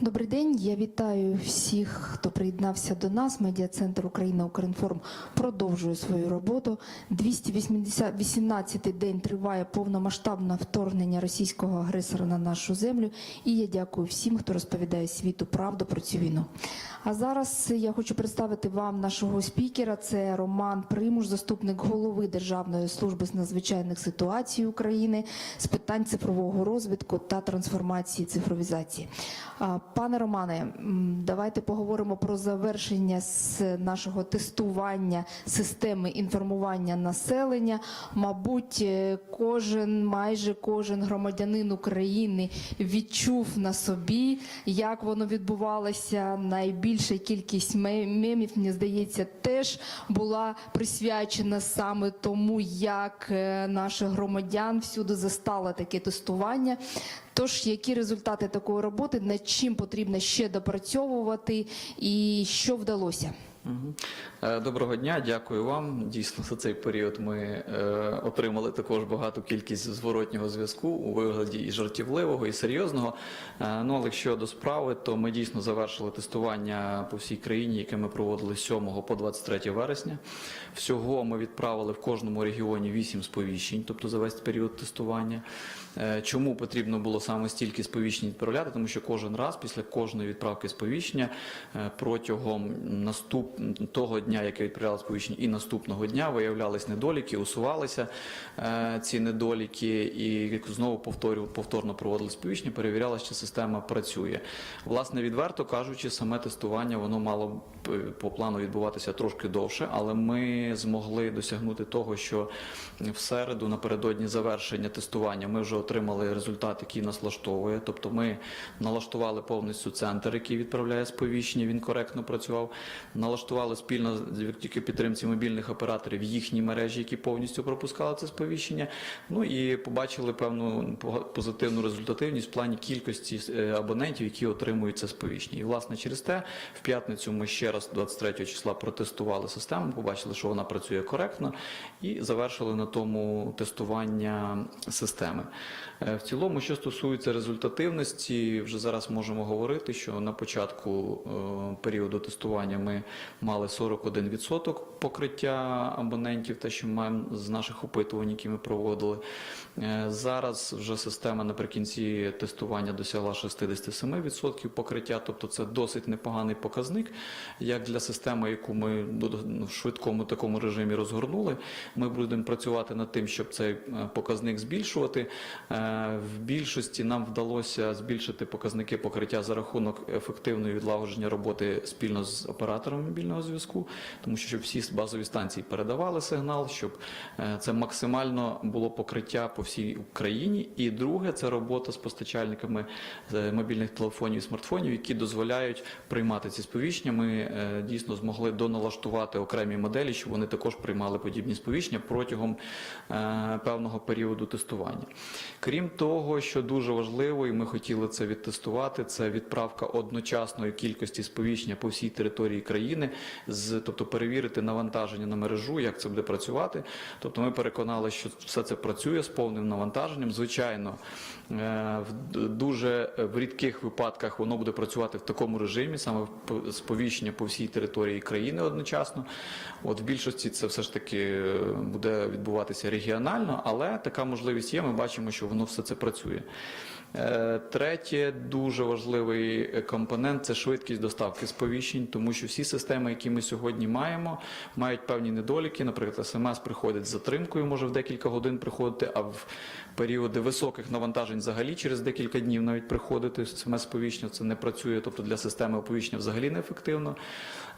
Добрий день. Я вітаю всіх, хто приєднався до нас. Медіа-центр Україна Укрінформ продовжує свою роботу. 218-й день триває повномасштабне вторгнення російського агресора на нашу землю. І я дякую всім, хто розповідає світу правду про цю війну. А зараз я хочу представити вам нашого спікера. Це Роман Примуш, заступник голови Державної служби з надзвичайних ситуацій України з питань цифрового розвитку та трансформації цифровізації. Пане Романе, давайте поговоримо про завершення з нашого тестування системи інформування населення. Мабуть, е, кожен, майже кожен громадянин України відчув на собі, як воно відбувалося. Найбільша кількість мемів, мені здається, теж була присвячена саме тому, як е, наших громадян всюди застало таке тестування. Тож, які результати такої роботи, над чим потрібно ще допрацьовувати, і що вдалося? Е, Доброго дня, дякую вам. Дійсно, за цей період ми е, отримали також багату кількість зворотнього зв'язку у вигляді і жартівливого, і серйозного. Е, ну, але щодо справи, то ми дійсно завершили тестування по всій країні, яке ми проводили з 7 по 23 вересня. Всього ми відправили в кожному регіоні 8 сповіщень, тобто за весь період тестування. Е, Чому потрібно було саме стільки сповіщень відправляти? Тому що кожен раз після кожної відправки сповіщення е, протягом наступ того дня, яке відправляли сповіщення, і наступного дня виявлялись недоліки, усувалися е, ці недоліки, і знову повторно проводили сповіщення, перевіряли, чи система працює. Власне, відверто кажучи, саме тестування воно мало е, по плану відбуватися трошки довше, але ми змогли досягнути того, що в середу, напередодні завершення тестування, ми вже отримали результат, який нас влаштовує. Тобто ми налаштували повністю центр, який відправляє сповіщення, він коректно працював. Налаштували спільно завдяки підтримці мобільних операторів їхні мережі, які повністю пропускали це сповіщення. Ну і побачили певну позитивну результативність в плані кількості е, абонентів, які отримують це сповіщення. І власне через те в п'ятницю ми ще раз 23 числа протестували систему, побачили, що вона працює коректно, і завершили на тому тестування системи. Е, В цілому, що стосується результативності, вже зараз можемо говорити, що на початку е, періоду тестування ми мали 41% покриття абонентів, те, що маємо з наших опитувань, які ми проводили. Е, Зараз вже система наприкінці тестування досягла 67% покриття, тобто це досить непоганий показник, як для системи, яку ми ну, в швидкому такому режимі розгорнули. Ми будемо працювати над тим, щоб цей е, показник збільшувати. Е, В більшості нам вдалося збільшити показники покриття за рахунок ефективної відлагодження роботи спільно з оператором мобільного зв'язку, тому що щоб всі базові станції передавали сигнал, щоб е, це максимально було покриття по всій Україні. І друге, це робота з постачальниками е, мобільних телефонів і смартфонів, які дозволяють приймати ці сповіщення. Ми е, дійсно змогли доналаштувати окремі моделі, щоб вони також приймали подібні сповіщення протягом певного періоду тестування. Крім того, що дуже важливо, і ми хотіли це відтестувати, це відправка одночасної кількості сповіщення по всій території країни, з, тобто перевірити навантаження на мережу, як це буде працювати. Тобто ми переконали, що все це працює з повним навантаженням. Звичайно, е, в дуже в рідких випадках воно буде працювати в такому режимі, саме сповіщення по всій території країни одночасно. От в більшості це все ж таки е, буде відбуватися регіонально, але така можливість є. Ми бачимо, що воно все це працює. Е, Третє, дуже важливий компонент це швидкість доставки сповіщень, тому що всі системи, які ми сьогодні маємо, мають певні недоліки. Наприклад, смс приходить з затримкою, може в декілька годин приходити, а в періоди високих навантажень взагалі через декілька днів навіть приходити смс-сповіщення. Це не працює, тобто для системи оповіщення взагалі неефективно.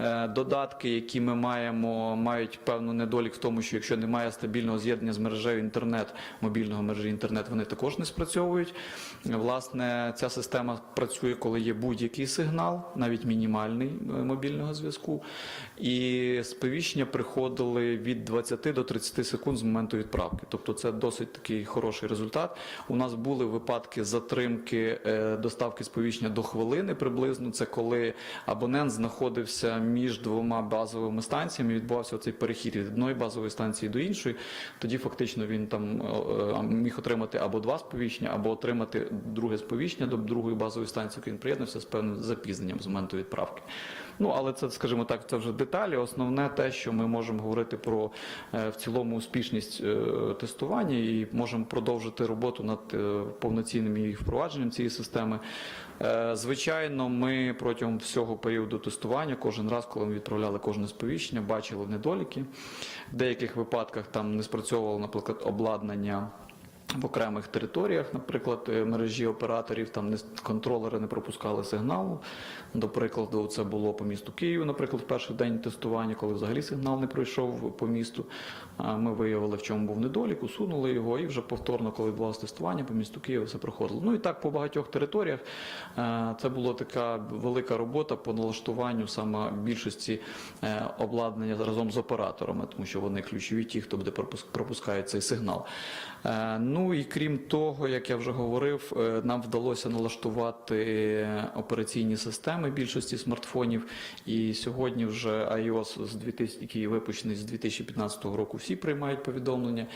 Е, Додатки, які ми маємо, мають певну недолік в тому, що якщо немає стабільного з'єднання з мережею інтернет, мобільного мережі інтернет, вони також не спрацьовують. Власне, ця система працює, коли є будь-який сигнал, навіть мінімальний е, мобільного зв'язку, і сповіщення приходили від 20 до 30 секунд з моменту відправки. Тобто це досить такий хороший результат. У нас були випадки затримки е, доставки сповіщення до хвилини приблизно. Це коли абонент знаходився між двома базовими станціями, відбувався цей перехід від одної базової станції до іншої. Тоді фактично він там е, е, міг отримати або два сповіщення, або отримати друге сповіщення до другої базової станції, яку він приєднався з певним запізненням з моменту відправки. Ну але це, скажімо так, це вже деталі. Основне те, що ми можемо говорити про е, в цілому успішність е, тестування і можемо продовжити роботу над е, повноцінним її впровадженням цієї системи. Звичайно, ми протягом всього періоду тестування, кожен раз, коли ми відправляли кожне сповіщення, бачили недоліки. В деяких випадках там не спрацьовувало, наприклад, обладнання. В окремих територіях, наприклад, е, мережі операторів, там не контролери не пропускали сигналу. До прикладу, це було по місту Києву, наприклад, в перший день тестування, коли взагалі сигнал не пройшов по місту. Ми виявили, в чому був недолік, усунули його, і вже повторно, коли відбувалося тестування, по місту Києва все проходило. Ну і так по багатьох територіях Е, це була така велика робота по налаштуванню саме більшості е, обладнання разом з операторами, тому що вони ключові, ті, хто буде пропуск- пропускає цей сигнал. Е, Ну і крім того, як я вже говорив, е, нам вдалося налаштувати операційні системи більшості смартфонів. І сьогодні вже iOS, з 2000, який випущений з 2015 року, всі приймають повідомлення,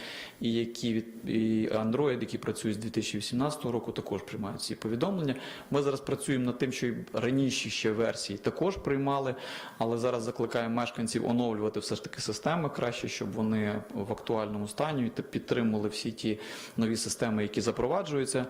і які від і Android, які працюють з 2018 року, також приймають ці повідомлення. Ми зараз працюємо над тим, що і раніше ще версії також приймали, але зараз закликаємо мешканців оновлювати все ж таки системи краще, щоб вони в актуальному стані та підтримували всі ті нові системи, які запроваджуються.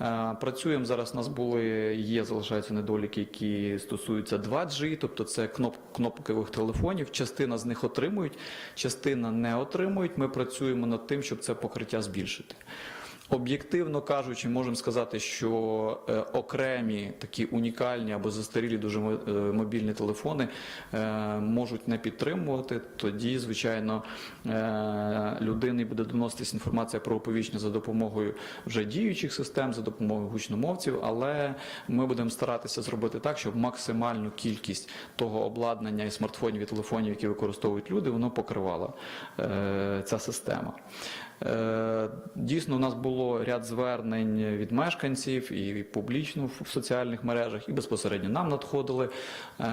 Е, Працюємо зараз. У нас були є, залишаються недоліки, які стосуються 2G, тобто це кноп, кнопкових телефонів. Частина з них отримують, частина не отримують. Ми працюємо над тим, щоб це покриття збільшити. Об'єктивно кажучи, можемо сказати, що е, окремі такі унікальні або застарілі дуже е, мобільні телефони е, можуть не підтримувати. Тоді, звичайно, людині буде доноситись інформація про оповіщення за допомогою вже діючих систем, за допомогою гучномовців, але ми будемо старатися зробити так, щоб максимальну кількість того обладнання і смартфонів і телефонів, які використовують люди, воно покривала ця система. Е, Дійсно, у нас було ряд звернень від мешканців і публічно в соціальних мережах, і безпосередньо нам надходили е,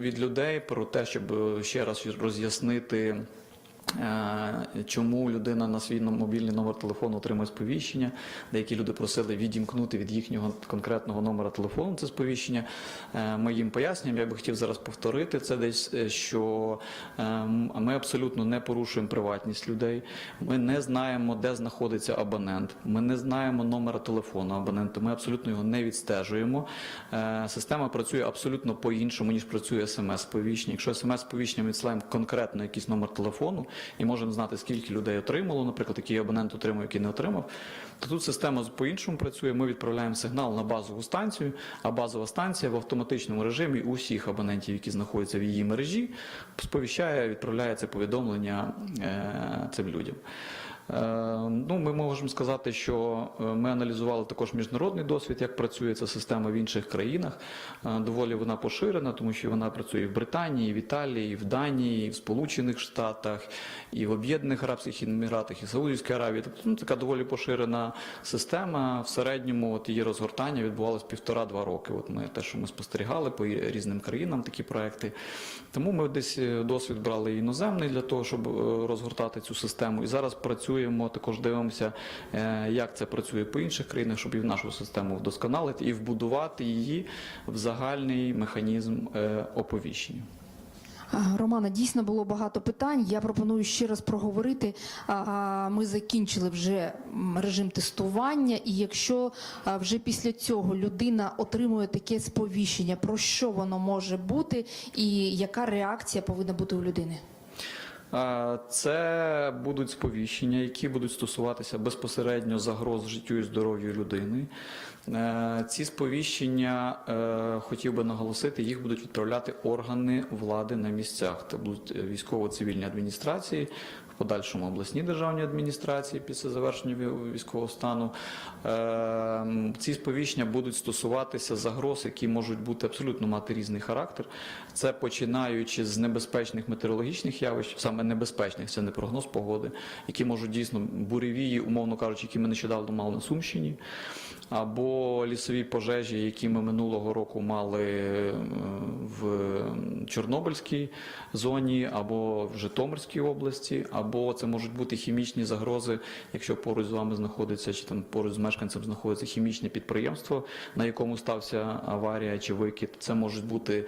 від людей про те, щоб ще раз роз'яснити. Е, Чому людина на свій мобільний номер телефону отримує сповіщення? Деякі люди просили відімкнути від їхнього конкретного номера телефону це сповіщення. Е, Ми їм пояснюємо. Я би хотів зараз повторити це десь, е, що ми абсолютно не порушуємо приватність людей. Ми не знаємо, де знаходиться абонент. Ми не знаємо номера телефону абонента. Ми абсолютно його не відстежуємо. Система працює абсолютно по-іншому, ніж працює смс-сповіщення. Якщо смс-сповіщення ми відсилаємо конкретно якийсь номер телефону і можемо знати, скільки людей отримало, наприклад, який абонент отримав, який не отримав, то тут система по-іншому працює. Ми відправляємо сигнал на базову станцію, а базова станція в автоматичному режимі усіх абонентів, які знаходяться в її мережі, сповіщає, відправляє це повідомлення е, цим людям. Е, Ну, ми можемо сказати, що е, ми аналізували також міжнародний досвід, як працює ця система в інших країнах. Е, Доволі вона поширена, тому що вона працює і в Британії, і в Італії, і в Данії, і в Сполучених Штатах, і в Об'єднаних Арабських Еміратах, і Саудівській Аравії. Тобто ну, така доволі поширена система. В середньому от її розгортання відбувалось півтора-два роки. От ми те, що ми спостерігали по різним країнам, такі проекти. Тому ми десь досвід брали іноземний для того, щоб розгортати цю систему. І зараз працюємо, також дивимося, е, як це працює по інших країнах, щоб і в нашу систему вдосконалити і вбудувати її в загальний механізм е, оповіщення. Романа, дійсно було багато питань. Я пропоную ще раз проговорити. Ми закінчили вже режим тестування, і якщо вже після цього людина отримує таке сповіщення, про що воно може бути, і яка реакція повинна бути у людини? Це будуть сповіщення, які будуть стосуватися безпосередньо загроз життю і здоров'ю людини. Е, Ці сповіщення е, хотів би наголосити, їх будуть відправляти органи влади на місцях. Це будуть військово-цивільні адміністрації. в подальшому обласні державні адміністрації після завершення військового стану. Е, Ці сповіщення будуть стосуватися загроз, які можуть бути абсолютно мати різний характер. Це починаючи з небезпечних метеорологічних явищ, саме небезпечних, це не прогноз погоди, які можуть дійсно буревії, умовно кажучи, які ми нещодавно мали на Сумщині, або лісові пожежі, які ми минулого року мали е, в Чорнобильській зоні, або в Житомирській області, або це можуть бути хімічні загрози, якщо поруч з вами знаходиться чи там поруч з мешканцем знаходиться хімічне підприємство, на якому стався аварія чи викид. Це можуть бути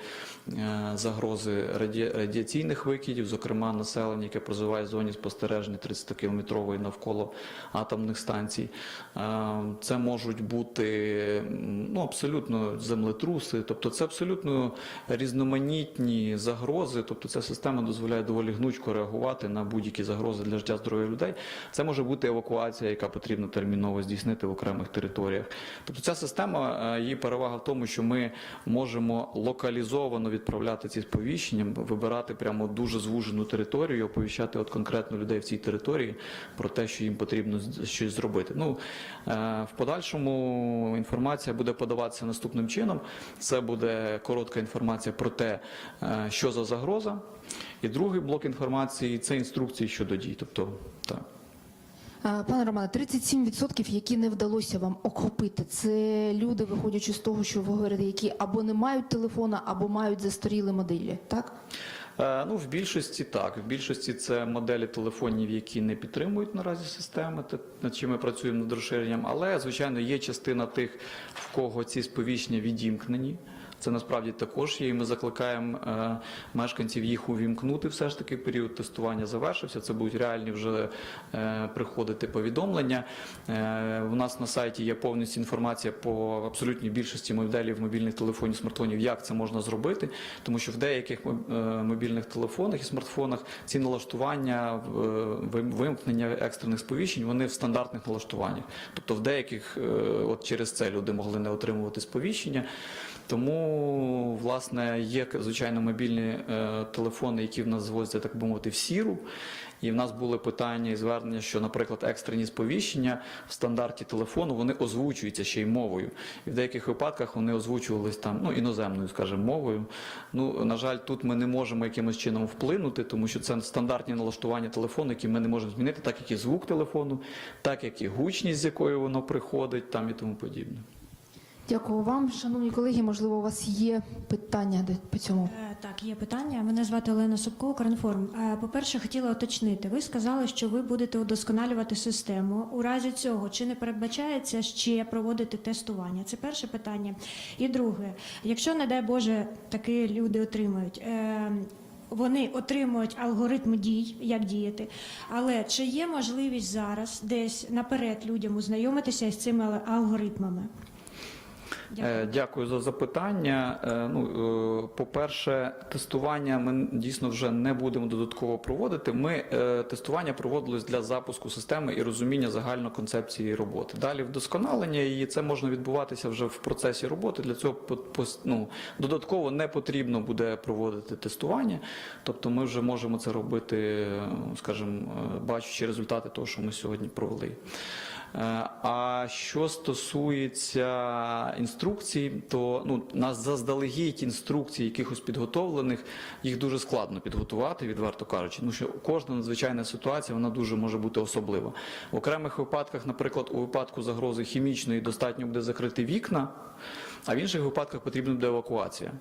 е, загрози раді... радіаційних викидів, зокрема населення, яке проживає в зоні спостереження 30-кілометрової навколо атомних станцій. Е, Це можуть бути ну, абсолютно землетруси, тобто це абсолютно різноманітні загрози. Тобто ця система дозволяє доволі гнучко реагувати на будь-які загрози для життя здоров'я людей. Це може бути евакуація, яка потрібно терміново здійснити в окремих територіях. Тобто ця система е, її перевага в тому, що ми можемо локалізовано відправляти ці сповіщення, вибирати прямо дуже звужену територію, і оповіщати от конкретно людей в цій території про те, що їм потрібно щось зробити. Ну е, в подальшому інформація буде подаватися наступним чином. Це буде коротка інформація про те, е, що за загроза. І другий блок інформації це інструкції щодо дій. Тобто, так. Е, Пане Романе, 37%, які не вдалося вам охопити, це люди, виходячи з того, що ви говорите, які або не мають телефона, або мають застаріли моделі, так? Е, Ну, в більшості так. В більшості це моделі телефонів, які не підтримують наразі системи, те, над чим ми працюємо над розширенням. Але, звичайно, є частина тих, в кого ці сповіщення відімкнені. Це насправді також є. І ми закликаємо е, мешканців їх увімкнути. Все ж таки період тестування завершився. Це будуть реальні вже е, приходити повідомлення. Е, у нас на сайті є повністю інформація по абсолютній більшості моделів мобільних телефонів, смартфонів, як це можна зробити, тому що в деяких е, мобільних телефонах і смартфонах ці налаштування, е, вимкнення екстрених сповіщень, вони в стандартних налаштуваннях. Тобто в деяких, е, от через це люди могли не отримувати сповіщення. Тому, власне, є звичайно мобільні е, телефони, які в нас звозяться, так би мовити, в сіру. І в нас були питання і звернення, що, наприклад, екстрені сповіщення в стандарті телефону вони озвучуються ще й мовою. І в деяких випадках вони озвучувались там ну, іноземною, скажімо, мовою. Ну, на жаль, тут ми не можемо якимось чином вплинути, тому що це стандартні налаштування телефону, які ми не можемо змінити, так як і звук телефону, так як і гучність, з якою воно приходить, там і тому подібне. Дякую вам, шановні колеги. Можливо, у вас є питання по цьому. Е, Так, є питання. Мене звати Олена Собко, Кранформ. Е, По-перше, хотіла уточнити. Ви сказали, що ви будете удосконалювати систему. У разі цього чи не передбачається ще проводити тестування? Це перше питання. І друге, якщо, не дай Боже, такі люди отримають. е, Вони отримують алгоритм дій, як діяти. Але чи є можливість зараз десь наперед людям ознайомитися із цими алгоритмами? Дякую. Е, Дякую за запитання. Е, Ну, е, по-перше, тестування ми дійсно вже не будемо додатково проводити. Ми тестування проводилось для запуску системи і розуміння загально концепції роботи. Далі вдосконалення її це можна відбуватися вже в процесі роботи. Для цього ну, додатково не потрібно буде проводити тестування. Тобто, ми вже можемо це робити, е, скажімо, бачачи результати того, що ми сьогодні провели. Е, А що стосується інструкцій, то ну нас заздалегідь інструкцій, якихось підготовлених, їх дуже складно підготувати, відверто кажучи. Ну що кожна надзвичайна ситуація вона дуже може бути особлива. В окремих випадках, наприклад, у випадку загрози хімічної достатньо буде закрити вікна, а в інших випадках потрібна буде евакуація.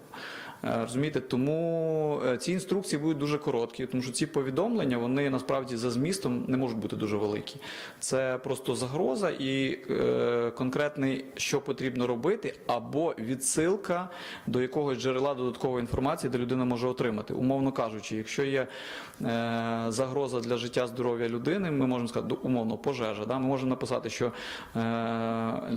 Е, Розумієте, тому е, ці інструкції будуть дуже короткі, тому що ці повідомлення вони насправді за змістом не можуть бути дуже великі. Це просто загроза і е, конкретний, що потрібно робити, або відсилка до якогось джерела додаткової інформації, де людина може отримати. Умовно кажучи, якщо є е, загроза для життя здоров'я людини, ми можемо сказати, ну, умовно, пожежа. Да? Ми можемо написати, що е,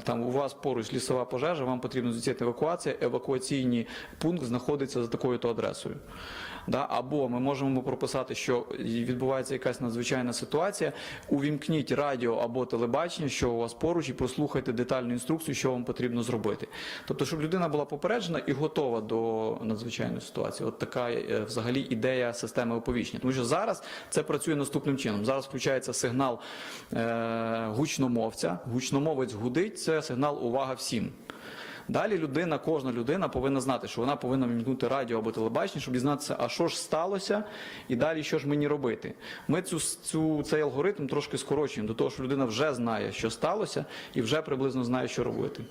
там у вас поруч лісова пожежа, вам потрібно здійснити евакуація, евакуаційний пункт знаходиться за такою-то адресою. Да? Або ми можемо прописати, що відбувається якась надзвичайна ситуація, увімкніть радіо або телебачення. що у вас поруч, і прослухайте детальну інструкцію, що вам потрібно зробити. Тобто, щоб людина була попереджена і готова до надзвичайної ситуації. От така е, взагалі ідея системи оповіщення. Тому що зараз це працює наступним чином. Зараз включається сигнал е, гучномовця. Гучномовець гудить, це сигнал увага всім. Далі людина, кожна людина повинна знати, що вона повинна вмікнути радіо або телебачення, щоб дізнатися, а що ж сталося, і далі що ж мені робити. Ми цю, цю, цей алгоритм трошки скорочуємо до того, що людина вже знає, що сталося, і вже приблизно знає, що робити.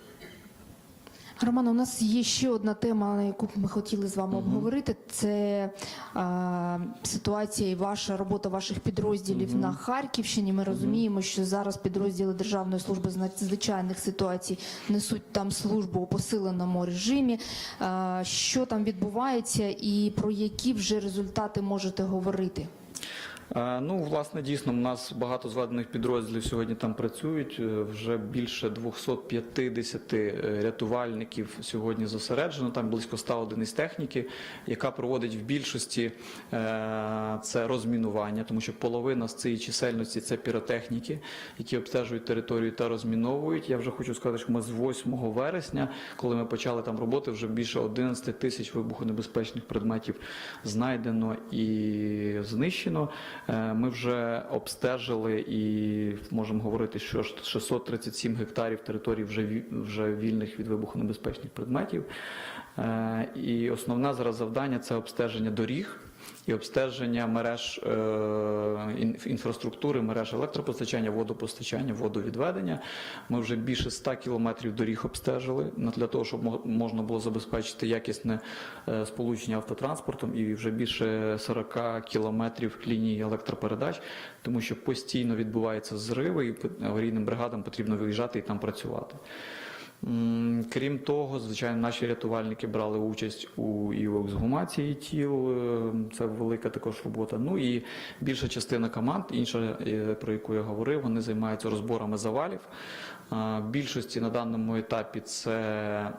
Роман, у нас є ще одна тема, на яку ми хотіли з вами обговорити. Це а, ситуація і ваша робота ваших підрозділів на Харківщині. Ми розуміємо, що зараз підрозділи Державної служби з надзвичайних ситуацій несуть там службу у посиленому режимі. А, що там відбувається, і про які вже результати можете говорити? Е, Ну, власне, дійсно, у нас багато зведених підрозділів сьогодні там працюють. Е, Вже більше 250 е, рятувальників сьогодні зосереджено. Там близько 100 одиниць техніки, яка проводить в більшості це розмінування, тому що половина з цієї чисельності це піротехніки, які обстежують територію та розміновують. Я вже хочу сказати, що ми з 8 вересня, коли ми почали там роботи, вже більше 11 тисяч вибухонебезпечних предметів знайдено і знищено. Е, Ми вже обстежили і можемо говорити, що ж 637 гектарів територій вже вже вільних від вибухонебезпечних предметів. Е, І основне зараз завдання це обстеження доріг. І обстеження мереж е, інфраструктури, мереж електропостачання, водопостачання, водовідведення. Ми вже більше 100 кілометрів доріг обстежили для того, щоб можна було забезпечити якісне е, сполучення автотранспортом, і вже більше 40 кілометрів лінії електропередач, тому що постійно відбуваються зриви, і аварійним бригадам потрібно виїжджати і там працювати. Крім того, звичайно, наші рятувальники брали участь у і в ексгумації тіл. е, Це велика також робота. Ну і більша частина команд, інша, е, про яку я говорив, вони займаються розборами завалів. Більшості на даному етапі це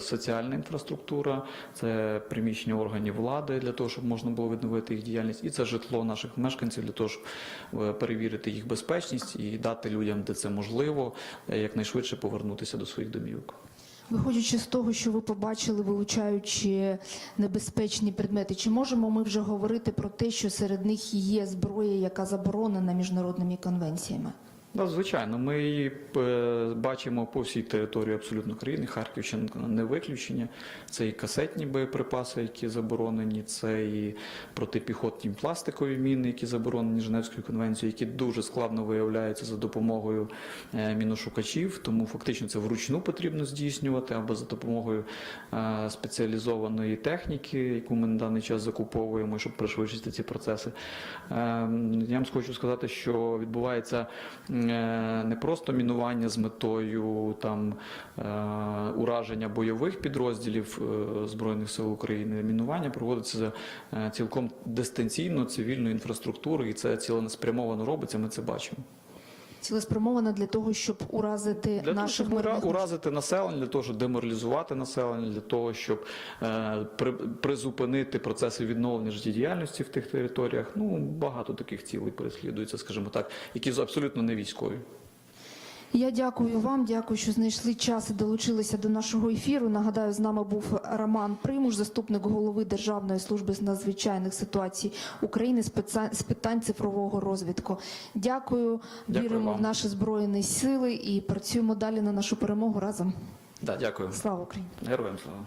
соціальна інфраструктура, це приміщення органів влади для того, щоб можна було відновити їх діяльність, і це житло наших мешканців для того, щоб е, перевірити їх безпечність і дати людям, де це можливо, е, якнайшвидше повернутися до своїх домівок. Виходячи з того, що ви побачили, вилучаючи небезпечні предмети, чи можемо ми вже говорити про те, що серед них є зброя, яка заборонена міжнародними конвенціями? Да, звичайно, ми її е, бачимо по всій території абсолютно країни. Харківщина не виключення. Це і касетні боєприпаси, які заборонені, це і протипіхотні пластикові міни, які заборонені Женевською конвенцією, які дуже складно виявляються за допомогою е, міношукачів. Тому фактично це вручну потрібно здійснювати або за допомогою е, спеціалізованої техніки, яку ми на даний час закуповуємо, щоб пришвидшити ці процеси. Е, Я вам хочу сказати, що відбувається не просто мінування з метою там е, ураження бойових підрозділів е, Збройних сил України. Мінування проводиться е, цілком дистанційно цивільною інфраструктурою, і це цілеспрямовано робиться. Ми це бачимо. Цілеспрямована для того, щоб уразити Для того, щоб уразити населення, для того, щоб деморалізувати населення, для того, щоб е, при, призупинити процеси відновлення життєдіяльності в тих територіях. Ну багато таких цілей переслідується, скажімо так, які абсолютно не військові. Я дякую вам, дякую, що знайшли час і долучилися до нашого ефіру. Нагадаю, з нами був Роман Примуш, заступник голови Державної служби з надзвичайних ситуацій України з питань- цифрового розвитку. Дякую, Дякую віримо вам. в наші збройні сили і працюємо далі на нашу перемогу разом. Да, дякую. Слава Україні! Героям слава.